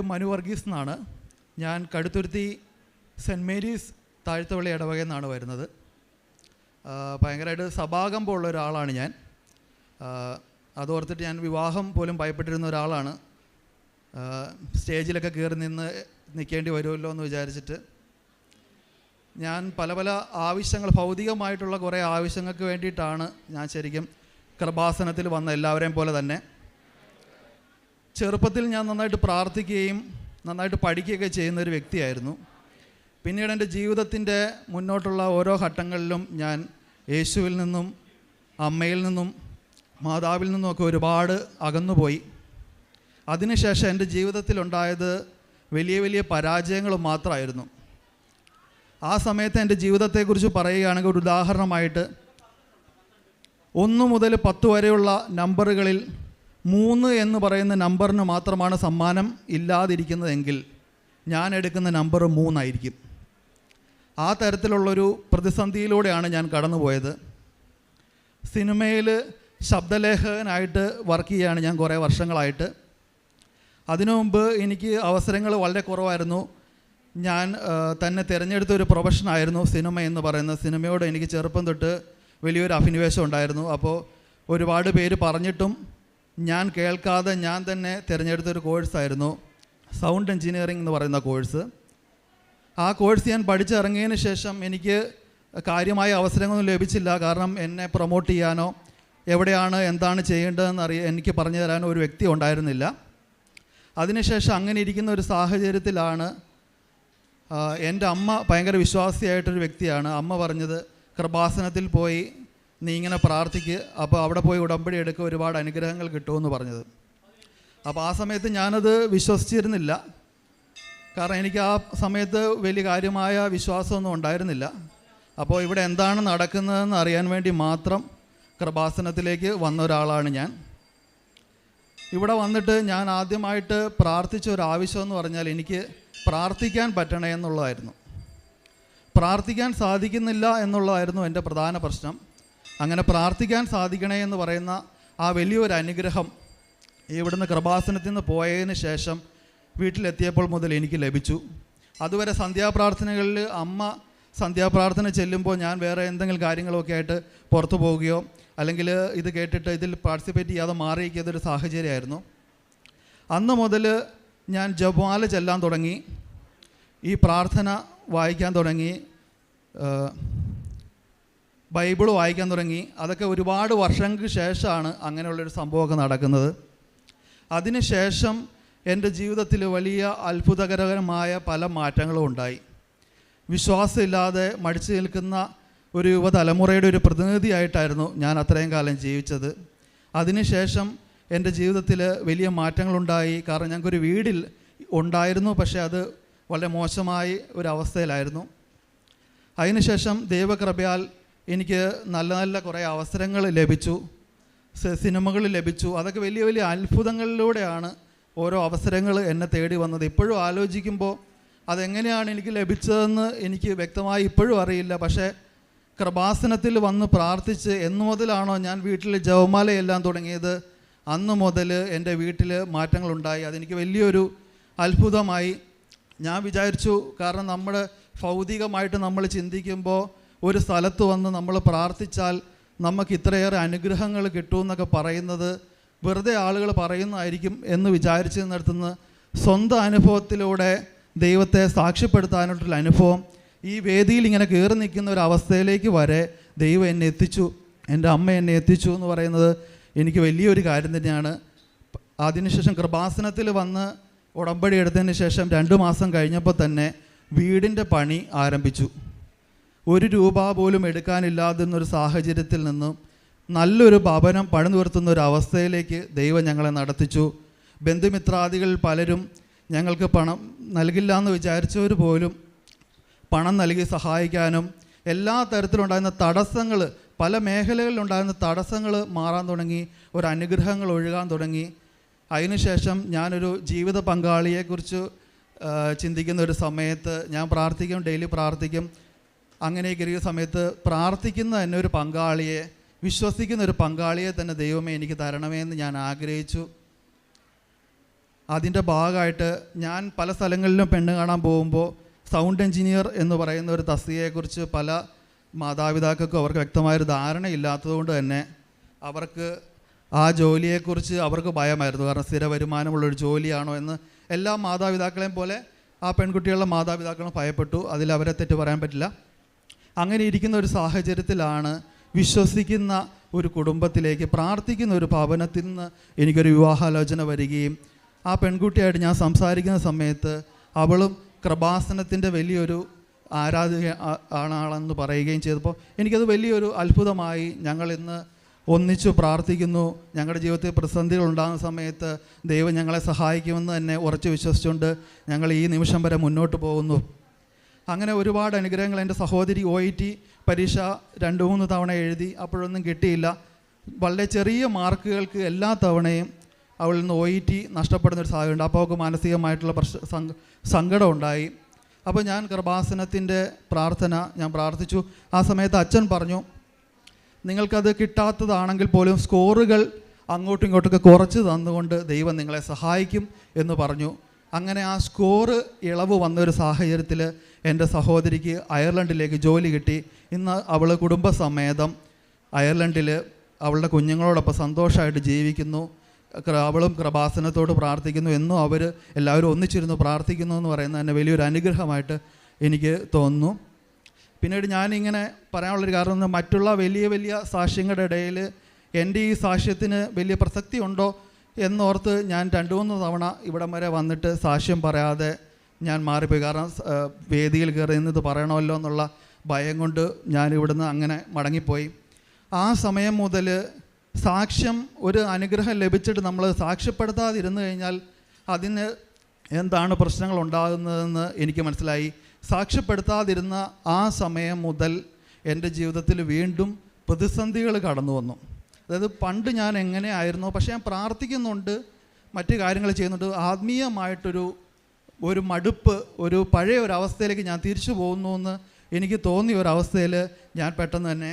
മനു വർഗീസ് എന്നാണ്. ഞാൻ Kaduthuruthy saint Mary's താഴ്ത്തവള്ളി ഇടവകയിൽ നിന്നാണ് വരുന്നത്. ഭയങ്കരമായിട്ട് സഭാകമ്പമുള്ള ഒരാളാണ് ഞാൻ. അതോർത്തിട്ട് ഞാൻ വിവാഹം പോലും ഭയപ്പെട്ടിരുന്ന ഒരാളാണ്. സ്റ്റേജിലൊക്കെ കയറി നിന്ന് നിൽക്കേണ്ടി വരുമല്ലോ എന്ന് വിചാരിച്ചിട്ട് ഞാൻ പല പല ആവശ്യങ്ങൾ ഭൗതികമായിട്ടുള്ള കുറേ ആവശ്യങ്ങൾക്ക് വേണ്ടിയിട്ടാണ് ഞാൻ ശരിക്കും കൃപാസനത്തിൽ വന്ന എല്ലാവരെയും പോലെ തന്നെ. ചെറുപ്പത്തിൽ ഞാൻ നന്നായിട്ട് പ്രാർത്ഥിക്കുകയും നന്നായിട്ട് പഠിക്കുകയൊക്കെ ചെയ്യുന്ന ഒരു വ്യക്തിയായിരുന്നു. പിന്നീട് എന്റെ ജീവിതത്തിന്റെ മുന്നോട്ടുള്ള ഓരോ ഘട്ടങ്ങളിലും ഞാൻ യേശുവിൽ നിന്നും അമ്മയിൽ നിന്നും മാതാവിൽ നിന്നുമൊക്കെ ഒരുപാട് അകന്നുപോയി. അതിനുശേഷം എന്റെ ജീവിതത്തിലുണ്ടായത് വലിയ വലിയ പരാജയങ്ങൾ മാത്രമായിരുന്നു. ആ സമയത്ത് എന്റെ ജീവിതത്തെക്കുറിച്ച് പറയുകയാണെങ്കിൽ ഒരു ഉദാഹരണമായിട്ട് ഒന്ന് മുതൽ പത്ത് വരെയുള്ള നമ്പറുകളിൽ മൂന്ന് എന്ന് പറയുന്ന നമ്പറിന് മാത്രമാണ് സമ്മാനം ഇല്ലാതിരിക്കുന്നതെങ്കിൽ ഞാൻ എടുക്കുന്ന നമ്പർ മൂന്നായിരിക്കും. ആ തരത്തിലുള്ളൊരു പ്രതിസന്ധിയിലൂടെയാണ് ഞാൻ കടന്നുപോയത്. സിനിമയിൽ ശബ്ദലേഖകനായിട്ട് വർക്ക് ചെയ്യുകയാണ് ഞാൻ കുറേ വർഷങ്ങളായിട്ട്. അതിനു മുമ്പ് എനിക്ക് അവസരങ്ങൾ വളരെ കുറവായിരുന്നു. ഞാൻ തന്നെ തിരഞ്ഞെടുത്ത ഒരു പ്രൊഫഷനായിരുന്നു സിനിമ എന്ന് പറയുന്നത്. സിനിമയോട് എനിക്ക് ചെറുപ്പം തൊട്ട് വലിയൊരു അഭിനിവേശം ഉണ്ടായിരുന്നു. അപ്പോൾ ഒരുപാട് പേര് പറഞ്ഞിട്ടും ഞാൻ കേൾക്കാതെ ഞാൻ തന്നെ തിരഞ്ഞെടുത്തൊരു കോഴ്സായിരുന്നു സൗണ്ട് എഞ്ചിനീയറിംഗ് എന്ന് പറയുന്ന കോഴ്സ്. ആ കോഴ്സ് ഞാൻ പഠിച്ചിറങ്ങിയതിന് ശേഷം എനിക്ക് കാര്യമായ അവസരങ്ങളൊന്നും ലഭിച്ചില്ല. കാരണം എന്നെ പ്രൊമോട്ട് ചെയ്യാനോ എവിടെയാണ് എന്താണ് ചെയ്യേണ്ടതെന്ന് അറിയ എനിക്ക് പറഞ്ഞു തരാനോ ഒരു വ്യക്തി ഉണ്ടായിരുന്നില്ല. അതിനുശേഷം അങ്ങനെ ഇരിക്കുന്ന ഒരു സാഹചര്യത്തിലാണ് എന്റെ അമ്മ ഭയങ്കര വിശ്വാസിയായിട്ടൊരു വ്യക്തിയാണ്. അമ്മ പറഞ്ഞത് കൃപാസനത്തിൽ പോയി നീ ഇങ്ങനെ പ്രാർത്ഥിക്ക്. അപ്പോൾ അവിടെ പോയി ഉടമ്പടി എടുക്കുക ഒരുപാട് അനുഗ്രഹങ്ങൾ കിട്ടുമെന്ന് പറഞ്ഞത്. അപ്പോൾ ആ സമയത്ത് ഞാനത് വിശ്വസിച്ചിരുന്നില്ല. കാരണം എനിക്ക് ആ സമയത്ത് വലിയ കാര്യമായ വിശ്വാസമൊന്നും ഉണ്ടായിരുന്നില്ല. അപ്പോൾ ഇവിടെ എന്താണ് നടക്കുന്നതെന്ന് അറിയാൻ വേണ്ടി മാത്രം കൃപാസനത്തിലേക്ക് വന്ന ഒരാളാണ് ഞാൻ. ഇവിടെ വന്നിട്ട് ഞാൻ ആദ്യമായിട്ട് പ്രാർത്ഥിച്ച ഒരു ആവശ്യമെന്ന് പറഞ്ഞാൽ എനിക്ക് പ്രാർത്ഥിക്കാൻ പറ്റണേ എന്നുള്ളതായിരുന്നു. പ്രാർത്ഥിക്കാൻ സാധിക്കുന്നില്ല എന്നുള്ളതായിരുന്നു എന്റെ പ്രധാന പ്രശ്നം. അങ്ങനെ പ്രാർത്ഥിക്കാൻ സാധിക്കണേ എന്ന് പറയുന്ന ആ വലിയൊരു അനുഗ്രഹം ഇവിടുന്ന് കൃപാസനത്തിൽ നിന്ന് പോയതിന് ശേഷം വീട്ടിലെത്തിയപ്പോൾ മുതൽ എനിക്ക് ലഭിച്ചു. അതുവരെ സന്ധ്യാപ്രാർത്ഥനകളിൽ അമ്മ സന്ധ്യാപ്രാർത്ഥന ചെല്ലുമ്പോൾ ഞാൻ വേറെ എന്തെങ്കിലും കാര്യങ്ങളൊക്കെ ആയിട്ട് പുറത്തു പോവുകയോ അല്ലെങ്കിൽ ഇത് കേട്ടിട്ട് ഇതിൽ പാർട്ടിസിപ്പേറ്റ് ചെയ്യാതെ മാറിയിരിക്കുന്ന ഒരു സാഹചര്യമായിരുന്നു. അന്ന് മുതൽ ഞാൻ ജപമാല ചെല്ലാൻ തുടങ്ങി. ഈ പ്രാർത്ഥന വായിക്കാൻ തുടങ്ങി. ബൈബിൾ വായിക്കാൻ തുടങ്ങി. അതൊക്കെ ഒരുപാട് വർഷങ്ങൾക്ക് ശേഷമാണ് അങ്ങനെയുള്ളൊരു സംഭവമൊക്കെ നടക്കുന്നത്. അതിനുശേഷം എന്റെ ജീവിതത്തിൽ വലിയ അത്ഭുതകരമായ പല മാറ്റങ്ങളും ഉണ്ടായി. വിശ്വാസമില്ലാതെ മടിച്ചു നിൽക്കുന്ന ഒരു യുവതലമുറയുടെ ഒരു പ്രതിനിധിയായിട്ടായിരുന്നു ഞാൻ അത്രയും കാലം ജീവിച്ചത്. അതിനുശേഷം എന്റെ ജീവിതത്തിൽ വലിയ മാറ്റങ്ങളുണ്ടായി. കാരണം ഞങ്ങൾക്കൊരു വീടിൽ ഉണ്ടായിരുന്നു പക്ഷേ അത് വളരെ മോശമായി ഒരവസ്ഥയിലായിരുന്നു അതിനുശേഷം ദൈവകൃപയാൽ എനിക്ക് നല്ല നല്ല കുറേ അവസരങ്ങൾ ലഭിച്ചു. സിനിമകൾ ലഭിച്ചു. അതൊക്കെ വലിയ വലിയ അത്ഭുതങ്ങളിലൂടെയാണ് ഓരോ അവസരങ്ങൾ എന്നെ തേടി വന്നത്. ഇപ്പോഴും ആലോചിക്കുമ്പോൾ അതെങ്ങനെയാണ് എനിക്ക് ലഭിച്ചതെന്ന് എനിക്ക് വ്യക്തമായി ഇപ്പോഴും അറിയില്ല. പക്ഷേ കൃപാസനത്തിൽ വന്ന് പ്രാർത്ഥിച്ച് എന്നു മുതലാണോ ഞാൻ വീട്ടിൽ ജവമാലയെല്ലാം തുടങ്ങിയത് അന്ന് മുതൽ എന്റെ വീട്ടിൽ മാറ്റങ്ങളുണ്ടായി. അതെനിക്ക് വലിയൊരു അത്ഭുതമായി. ഞാൻ വിചാരിച്ചു കാരണം നമ്മൾ ഭൗതികമായിട്ട് നമ്മൾ ചിന്തിക്കുമ്പോൾ ഒരു സ്ഥലത്ത് വന്ന് നമ്മൾ പ്രാർത്ഥിച്ചാൽ നമുക്ക് ഇത്രയേറെ അനുഗ്രഹങ്ങൾ കിട്ടുമെന്നൊക്കെ പറയുന്നത് വെറുതെ ആളുകൾ പറയുന്നതായിരിക്കും എന്ന് വിചാരിച്ച് നിർത്തുന്ന സ്വന്തം അനുഭവത്തിലൂടെ ദൈവത്തെ സാക്ഷ്യപ്പെടുത്താനായിട്ടുള്ള അനുഭവം ഈ വേദിയിൽ ഇങ്ങനെ കയറി നിൽക്കുന്ന ഒരു അവസ്ഥയിലേക്ക് വരെ ദൈവം എന്നെ എത്തിച്ചു എന്റെ അമ്മ എന്നെ എത്തിച്ചു എന്ന് പറയുന്നത് എനിക്ക് വലിയൊരു കാര്യം തന്നെയാണ്. അതിനുശേഷം കൃപാസനത്തിൽ വന്ന് ഉടമ്പടി എടുത്തതിന് ശേഷം രണ്ട് മാസം കഴിഞ്ഞപ്പോൾ തന്നെ വീടിന്റെ പണി ആരംഭിച്ചു. ഒരു രൂപ പോലും എടുക്കാനില്ലാതെന്നൊരു സാഹചര്യത്തിൽ നിന്നും നല്ലൊരു ഭവനം പണിതുയർത്തുന്ന ഒരു അവസ്ഥയിലേക്ക് ദൈവം ഞങ്ങളെ നടത്തിച്ചു. ബന്ധുമിത്രാദികളിൽ പലരും ഞങ്ങൾക്ക് പണം നൽകില്ല എന്ന് വിചാരിച്ചവർ പോലും പണം നൽകി സഹായിക്കാനും എല്ലാ തരത്തിലുണ്ടായിരുന്ന തടസ്സങ്ങൾ പല മേഖലകളിലുണ്ടായിരുന്ന തടസ്സങ്ങൾ മാറാൻ തുടങ്ങി ഒരു അനുഗ്രഹങ്ങൾ ഒഴുകാൻ തുടങ്ങി. അതിനുശേഷം ഞാനൊരു ജീവിത പങ്കാളിയെക്കുറിച്ച് ചിന്തിക്കുന്ന ഒരു സമയത്ത് ഞാൻ പ്രാർത്ഥിക്കും ഡെയിലി പ്രാർത്ഥിക്കും. അങ്ങനെയൊക്കെ ഇരിക്കുന്ന സമയത്ത് പ്രാർത്ഥിക്കുന്ന തന്നെ ഒരു പങ്കാളിയെ വിശ്വസിക്കുന്ന ഒരു പങ്കാളിയെ തന്നെ ദൈവമേ എനിക്ക് തരണമേ എന്ന് ഞാൻ ആഗ്രഹിച്ചു. അതിന്റെ ഭാഗമായിട്ട് ഞാൻ പല സ്ഥലങ്ങളിലും പെണ്ണ് കാണാൻ പോകുമ്പോൾ സൗണ്ട് എഞ്ചിനീയർ എന്ന് പറയുന്ന ഒരു തസ്തികയെക്കുറിച്ച് പല മാതാപിതാക്കൾക്കും അവർക്ക് വ്യക്തമായൊരു ധാരണയില്ലാത്തതുകൊണ്ട് തന്നെ അവർക്ക് ആ ജോലിയെക്കുറിച്ച് അവർക്ക് ഭയമായിരുന്നു. കാരണം സ്ഥിര വരുമാനമുള്ളൊരു ജോലിയാണോ എന്ന് എല്ലാ മാതാപിതാക്കളെയും പോലെ ആ പെൺകുട്ടികളുടെ മാതാപിതാക്കളും ഭയപ്പെട്ടു. അതിൽ അവരെ തെറ്റ് പറയാൻ പറ്റില്ല. അങ്ങനെ ഇരിക്കുന്ന ഒരു സാഹചര്യത്തിലാണ് വിശ്വസിക്കുന്ന ഒരു കുടുംബത്തിലേക്ക് പ്രാർത്ഥിക്കുന്ന ഒരു ഭവനത്തിൽ നിന്ന് എനിക്കൊരു വിവാഹാലോചന വരികയും ആ പെൺകുട്ടിയായിട്ട് ഞാൻ സംസാരിക്കുന്ന സമയത്ത് അവളും കൃപാസനത്തിന്റെ വലിയൊരു ആരാധിക ആണാളെന്ന് പറയുകയും ചെയ്തപ്പോൾ എനിക്കത് വലിയൊരു അത്ഭുതമായി ഞങ്ങൾ ഇന്ന് ഒന്നിച്ചു പ്രാർത്ഥിക്കുന്നു. ഞങ്ങളുടെ ജീവിതത്തിൽ പ്രതിസന്ധികൾ ഉണ്ടാകുന്ന സമയത്ത് ദൈവം ഞങ്ങളെ സഹായിക്കുമെന്ന് തന്നെ ഉറച്ചു വിശ്വസിച്ചുകൊണ്ട് ഞങ്ങൾ ഈ നിമിഷം വരെ മുന്നോട്ട് പോകുന്നു. അങ്ങനെ ഒരുപാട് അനുഗ്രഹങ്ങൾ എന്റെ സഹോദരി ഒ ഐ പരീക്ഷ രണ്ട് മൂന്ന് തവണ എഴുതി അപ്പോഴൊന്നും കിട്ടിയില്ല. വളരെ ചെറിയ മാർക്കുകൾക്ക് എല്ലാ തവണയും അവളിൽ നിന്ന് ഒ ഇ ടി നഷ്ടപ്പെടുന്ന ഒരു സാഹചര്യമുണ്ട്. അപ്പോൾ അവൾക്ക് മാനസികമായിട്ടുള്ള പ്രശ്ന സങ്ക സങ്കടം ഉണ്ടായി. അപ്പോൾ ഞാൻ കൃപാസനത്തിന്റെ പ്രാർത്ഥന ഞാൻ പ്രാർത്ഥിച്ചു. ആ സമയത്ത് അച്ഛൻ പറഞ്ഞു നിങ്ങൾക്കത് കിട്ടാത്തതാണെങ്കിൽ പോലും സ്കോറുകൾ അങ്ങോട്ടും ഇങ്ങോട്ടൊക്കെ കുറച്ച് തന്നുകൊണ്ട് ദൈവം നിങ്ങളെ സഹായിക്കും എന്ന് പറഞ്ഞു. അങ്ങനെ ആ സ്കോറ് ഇളവ് വന്ന ഒരു സാഹചര്യത്തിൽ എന്റെ സഹോദരിക്ക് അയർലൻഡിലേക്ക് ജോലി കിട്ടി. ഇന്ന് അവൾ കുടുംബസമേതം അയർലൻഡിൽ അവളുടെ കുഞ്ഞുങ്ങളോടൊപ്പം സന്തോഷമായിട്ട് ജീവിക്കുന്നു. അവളും കൃപാസനത്തോട് പ്രാർത്ഥിക്കുന്നു. എന്നും അവർ എല്ലാവരും ഒന്നിച്ചിരുന്നു പ്രാർത്ഥിക്കുന്നു എന്ന് പറയുന്നത് തന്നെ വലിയൊരു അനുഗ്രഹമായിട്ട് എനിക്ക് തോന്നുന്നു. പിന്നീട് ഞാനിങ്ങനെ പറയാനുള്ളൊരു കാരണം മറ്റുള്ള വലിയ വലിയ സാക്ഷ്യങ്ങളുടെ ഇടയിൽ എന്റെ ഈ സാക്ഷ്യത്തിന് വലിയ പ്രസക്തി ഉണ്ടോ? എന്നോർത്ത് ഞാൻ രണ്ടു മൂന്ന് തവണ ഇവിടം വരെ വന്നിട്ട് സാക്ഷ്യം പറയാതെ ഞാൻ മാറിപ്പോയി. കാരണം വേദിയിൽ കയറി നിന്നത് പറയണമല്ലോ എന്നുള്ള ഭയം കൊണ്ട് ഞാൻ ഇവിടുന്ന് അങ്ങനെ മടങ്ങിപ്പോയി. ആ സമയം മുതൽ സാക്ഷ്യം ഒരു അനുഗ്രഹം ലഭിച്ചിട്ട് നമ്മൾ സാക്ഷ്യപ്പെടുത്താതിരുന്നു കഴിഞ്ഞാൽ അതിന് എന്താണ് പ്രശ്നങ്ങൾ ഉണ്ടാകുന്നതെന്ന് എനിക്ക് മനസ്സിലായി. സാക്ഷ്യപ്പെടുത്താതിരുന്ന ആ സമയം മുതൽ എന്റെ ജീവിതത്തിൽ വീണ്ടും പ്രതിസന്ധികൾ കടന്നു വന്നു. അതായത് പണ്ട് ഞാൻ എങ്ങനെയായിരുന്നു പക്ഷേ ഞാൻ പ്രാർത്ഥിക്കുന്നുണ്ട് മറ്റു കാര്യങ്ങൾ ചെയ്യുന്നുണ്ട്. ആത്മീയമായിട്ടൊരു ഒരു മടുപ്പ് ഒരു പഴയ ഒരു അവസ്ഥയിലേക്ക് ഞാൻ തിരിച്ചു പോകുന്നു എന്ന് എനിക്ക് തോന്നിയ ഒരു അവസ്ഥയിൽ ഞാൻ പെട്ടെന്ന് തന്നെ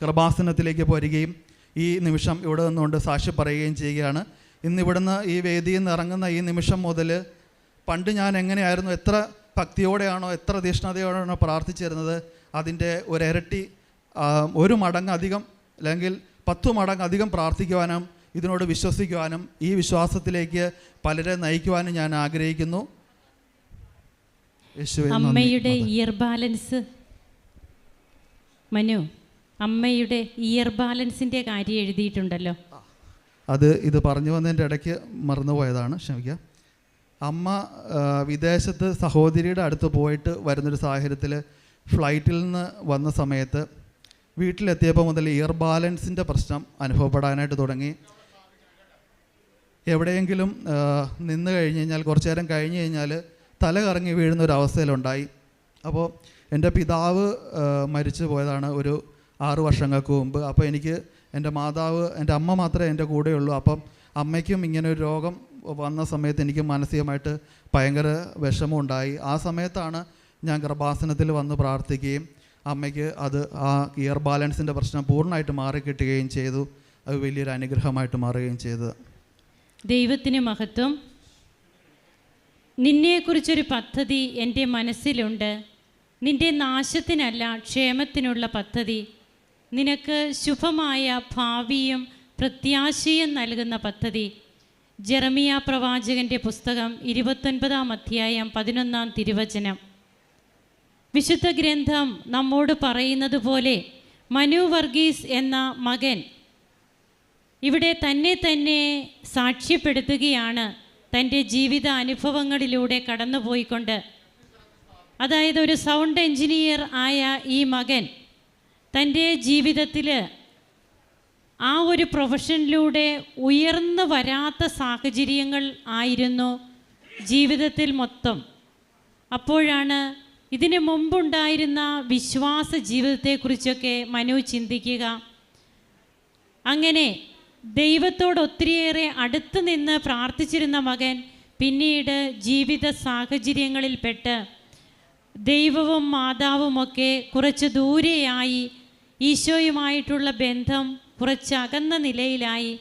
കൃപാസനത്തിലേക്ക് പോരുകയും ഈ നിമിഷം ഇവിടെ നിന്നുകൊണ്ട് സാക്ഷി പറയുകയും ചെയ്യുകയാണ്. ഇന്ന് ഇവിടുന്ന് ഈ വേദിയിൽ നിന്ന് ഇറങ്ങുന്ന ഈ നിമിഷം മുതൽ പണ്ട് ഞാൻ എങ്ങനെയായിരുന്നു എത്ര ഭക്തിയോടെയാണോ എത്ര തീഷ്ണതയോടെയാണോ പ്രാർത്ഥിച്ചിരുന്നത് അതിന്റെ ഒരു ഇരട്ടി ഒരു മടങ്ങ് അധികം അല്ലെങ്കിൽ പത്തു മടങ്ങ് അധികം പ്രാർത്ഥിക്കുവാനും ഇതിനോട് വിശ്വസിക്കുവാനും ഈ വിശ്വാസത്തിലേക്ക് പലരെ നയിക്കുവാനും ഞാൻ ആഗ്രഹിക്കുന്നു. അമ്മയുടെ ഇയർ ബാലൻസ് മനു അമ്മയുടെ ഇയർ ബാലൻസിന്റെ കാര്യം എഴുതിയിട്ടുണ്ടല്ലോ. അത് ഇത് പറഞ്ഞു വന്നതിന്റെ ഇടയ്ക്ക് മറന്നുപോയതാണ് ക്ഷമിക്കുക. അമ്മ വിദേശത്ത് സഹോദരിയുടെ അടുത്ത് പോയിട്ട് വരുന്നൊരു സാഹചര്യത്തിൽ ഫ്ലൈറ്റിൽ നിന്ന് വന്ന സമയത്ത് വീട്ടിലെത്തിയപ്പോൾ മുതൽ ഇയർ ബാലൻസിന്റെ പ്രശ്നം അനുഭവപ്പെടാനായിട്ട് തുടങ്ങി. എവിടെയെങ്കിലും നിന്ന് കഴിഞ്ഞ് കഴിഞ്ഞാൽ കുറച്ച് നേരം കഴിഞ്ഞ് കഴിഞ്ഞാൽ തല കറങ്ങി വീഴുന്ന ഒരു അവസ്ഥയിലുണ്ടായി. അപ്പോൾ എന്റെ പിതാവ് മരിച്ചു പോയതാണ് ഒരു ആറു വർഷങ്ങൾക്ക് മുമ്പ്. അപ്പോൾ എനിക്ക് എന്റെ മാതാവ് എന്റെ അമ്മ മാത്രമേ എന്റെ കൂടെയുള്ളൂ. അപ്പം അമ്മയ്ക്കും ഇങ്ങനെ ഒരു രോഗം വന്ന സമയത്ത് എനിക്ക് മാനസികമായിട്ട് ഭയങ്കര വിഷമമുണ്ടായി. ആ സമയത്താണ് ഞാൻ ഗർഭാസനത്തിൽ വന്ന് പ്രാർത്ഥിക്കുകയും അമ്മയ്ക്ക് അത് ആ ഇയർ ബാലൻസിന്റെ പ്രശ്നം പൂർണമായിട്ട് മാറിക്കിട്ടുകയും ചെയ്തു. അത് വലിയൊരു അനുഗ്രഹമായിട്ട് മാറുകയും ചെയ്തത് ദൈവത്തിന് മഹത്വം. നിന്നെക്കുറിച്ചൊരു പദ്ധതി എന്റെ മനസ്സിലുണ്ട്. നിന്റെ നാശത്തിനല്ല ക്ഷേമത്തിനുള്ള പദ്ധതി. നിനക്ക് ശുഭമായ ഭാവിയും പ്രത്യാശയും നൽകുന്ന പദ്ധതി. ജെറമിയ പ്രവാചകന്റെ പുസ്തകം ഇരുപത്തൊൻപതാം അധ്യായം പതിനൊന്നാം തിരുവചനം. വിശുദ്ധ ഗ്രന്ഥം നമ്മോട് പറയുന്നത് പോലെ മനു വർഗീസ് എന്ന മകൻ ഇവിടെ തന്നെ തന്നെ സാക്ഷ്യപ്പെടുത്തുകയാണ് തന്റെ ജീവിത അനുഭവങ്ങളിലൂടെ കടന്നുപോയിക്കൊണ്ട്. അതായത് ഒരു സൗണ്ട് എഞ്ചിനീയർ ആയ ഈ മകൻ തന്റെ ജീവിതത്തിൽ ആ ഒരു പ്രൊഫഷനിലൂടെ ഉയർന്നു വരാത്ത സാഹചര്യങ്ങൾ ആയിരുന്നു ജീവിതത്തിൽ മൊത്തം. അപ്പോഴാണ് ഇതിനു മുമ്പുണ്ടായിരുന്ന വിശ്വാസ ജീവിതത്തെക്കുറിച്ചൊക്കെ മനു ചിന്തിക്കുക. അങ്ങനെ ദൈവത്തോട് ഒത്തിരിയേറെ അടുത്ത് നിന്ന് പ്രാർത്ഥിച്ചിരുന്ന മകൻ പിന്നീട് ജീവിത സാഹചര്യങ്ങളിൽപ്പെട്ട് ദൈവവും മാതാവുമൊക്കെ കുറച്ച് ദൂരെയായി ഈശോയുമായിട്ടുള്ള ബന്ധം കുറച്ചകന്ന നിലയിലായി.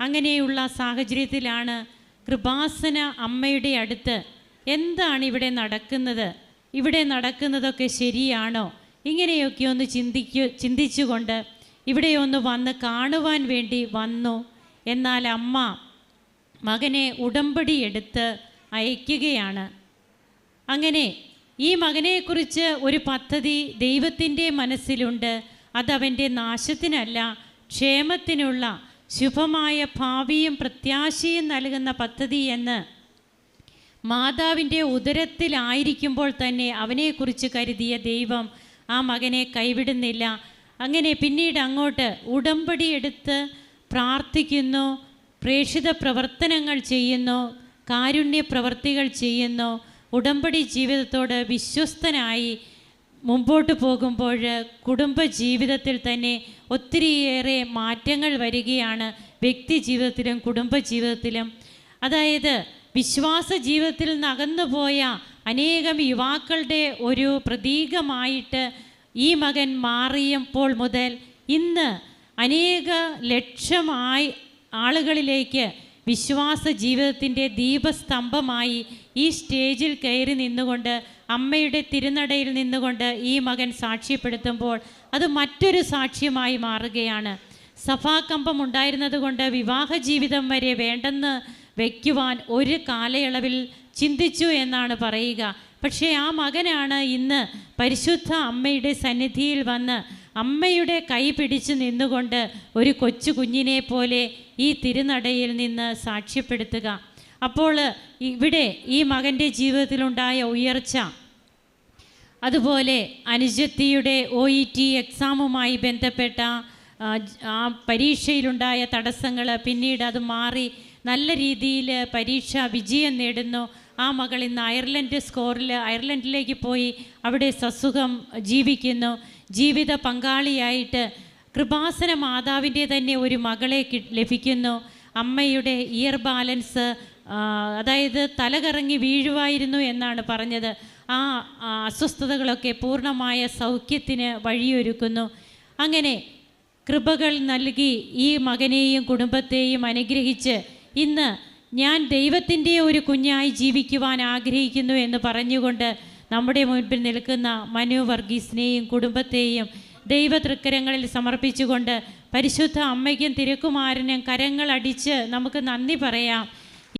അങ്ങനെയുള്ള സാഹചര്യത്തിലാണ് കൃപാസന അമ്മയുടെ അടുത്ത്. എന്താണ് ഇവിടെ നടക്കുന്നത്? ഇവിടെ നടക്കുന്നതൊക്കെ ശരിയാണോ? ഇങ്ങനെയൊക്കെ ഒന്ന് ചിന്തിക്കു ചിന്തിച്ചുകൊണ്ട് ഇവിടെ ഒന്ന് വന്ന് കാണുവാൻ വേണ്ടി വന്നു. എന്നാൽ അമ്മ മകനെ ഉടമ്പടി എടുത്ത് അയക്കുകയാണ്. അങ്ങനെ ഈ മകനെക്കുറിച്ച് ഒരു പദ്ധതി ദൈവത്തിന്റെ മനസ്സിലുണ്ട്. അതവന്റെ നാശത്തിനല്ല ക്ഷേമത്തിനുള്ള ശുഭമായ ഭാവിയും പ്രത്യാശയും നൽകുന്ന പദ്ധതി എന്ന് മാതാവിന്റെ ഉദരത്തിലായിരിക്കുമ്പോൾ തന്നെ അവനെക്കുറിച്ച് കരുതിയ ദൈവം ആ മകനെ കൈവിടുന്നില്ല. അങ്ങനെ പിന്നീട് അങ്ങോട്ട് ഉടമ്പടി എടുത്ത് പ്രാർത്ഥിക്കുന്നു പ്രേക്ഷിത പ്രവർത്തനങ്ങൾ ചെയ്യുന്നു കാരുണ്യ പ്രവർത്തികൾ ചെയ്യുന്നു. ഉടമ്പടി ജീവിതത്തോട് വിശ്വസ്തനായി മുമ്പോട്ട് പോകുമ്പോൾ കുടുംബ ജീവിതത്തിൽ തന്നെ ഒത്തിരിയേറെ മാറ്റങ്ങൾ വരികയാണ് വ്യക്തി ജീവിതത്തിലും കുടുംബ ജീവിതത്തിലും. അതായത് വിശ്വാസ ജീവിതത്തിൽ നിന്ന് അകന്നുപോയ അനേകം യുവാക്കളുടെ ഒരു പ്രതീകമായിട്ട് ഈ മകൻ മാറിയപ്പോൾ മുതൽ ഇന്ന് അനേക ലക്ഷമായി ആളുകളിലേക്ക് വിശ്വാസ ജീവിതത്തിന്റെ ദീപസ്തംഭമായി ഈ സ്റ്റേജിൽ കയറി നിന്നുകൊണ്ട് അമ്മയുടെ തിരുനടയിൽ നിന്നുകൊണ്ട് ഈ മകൻ സാക്ഷ്യപ്പെടുത്തുമ്പോൾ അത് മറ്റൊരു സാക്ഷ്യമായി മാറുകയാണ്. സഭാകമ്പം ഉണ്ടായിരുന്നതുകൊണ്ട് വിവാഹ ജീവിതം വരെ വേണ്ടെന്ന് വയ്ക്കുവാൻ ഒരു കാലയളവിൽ ചിന്തിച്ചു എന്നാണ് പറയുക. പക്ഷേ ആ മകനാണ് ഇന്ന് പരിശുദ്ധ അമ്മയുടെ സന്നിധിയിൽ വന്ന് അമ്മയുടെ കൈ പിടിച്ചു നിന്നുകൊണ്ട് ഒരു കൊച്ചു കുഞ്ഞിനെ പോലെ ഈ തിരുനടയിൽ നിന്ന് സാക്ഷ്യപ്പെടുത്തുക. അപ്പോൾ ഇവിടെ ഈ മകന്റെ ജീവിതത്തിലുണ്ടായ ഉയർച്ച അതുപോലെ അനുജത്തിയുടെ ഒ ഇ ടി എക്സാമുമായി ബന്ധപ്പെട്ട ആ, പരീക്ഷയിലുണ്ടായ തടസ്സങ്ങൾ പിന്നീട് അത് മാറി നല്ല രീതിയിൽ പരീക്ഷ വിജയം നേടുന്നു. ആ മകൾ ഇന്ന് അയർലൻഡ് സ്കോറിൽ അയർലൻഡിലേക്ക് പോയി അവിടെ സസുഖം ജീവിക്കുന്നു. ജീവിത പങ്കാളിയായിട്ട് കൃപാസന മാതാവിന്റെ തന്നെ ഒരു മകളെ ലഭിക്കുന്നു. അമ്മയുടെ ഇയർ ബാലൻസ് അതായത് തലകറങ്ങി വീഴുവായിരുന്നു എന്നാണ് പറഞ്ഞത്. ആ അസ്വസ്ഥതകളൊക്കെ പൂർണമായ സൗഖ്യത്തിന് വഴിയൊരുക്കുന്നു. അങ്ങനെ കൃപകൾ നൽകി ഈ മകനെയും കുടുംബത്തെയും അനുഗ്രഹിച്ച് ഇന്ന് ഞാൻ ദൈവത്തിന്റെ ഒരു കുഞ്ഞായി ജീവിക്കുവാൻ ആഗ്രഹിക്കുന്നു എന്ന് പറഞ്ഞുകൊണ്ട് നമ്മുടെ മുൻപിൽ നിൽക്കുന്ന മനു വർഗീസിനെയും കുടുംബത്തെയും ദൈവതൃക്കരങ്ങളിൽ സമർപ്പിച്ചുകൊണ്ട് പരിശുദ്ധ അമ്മയ്ക്കും തിരക്കുമാരനും കരങ്ങളടിച്ച് നമുക്ക് നന്ദി പറയാം.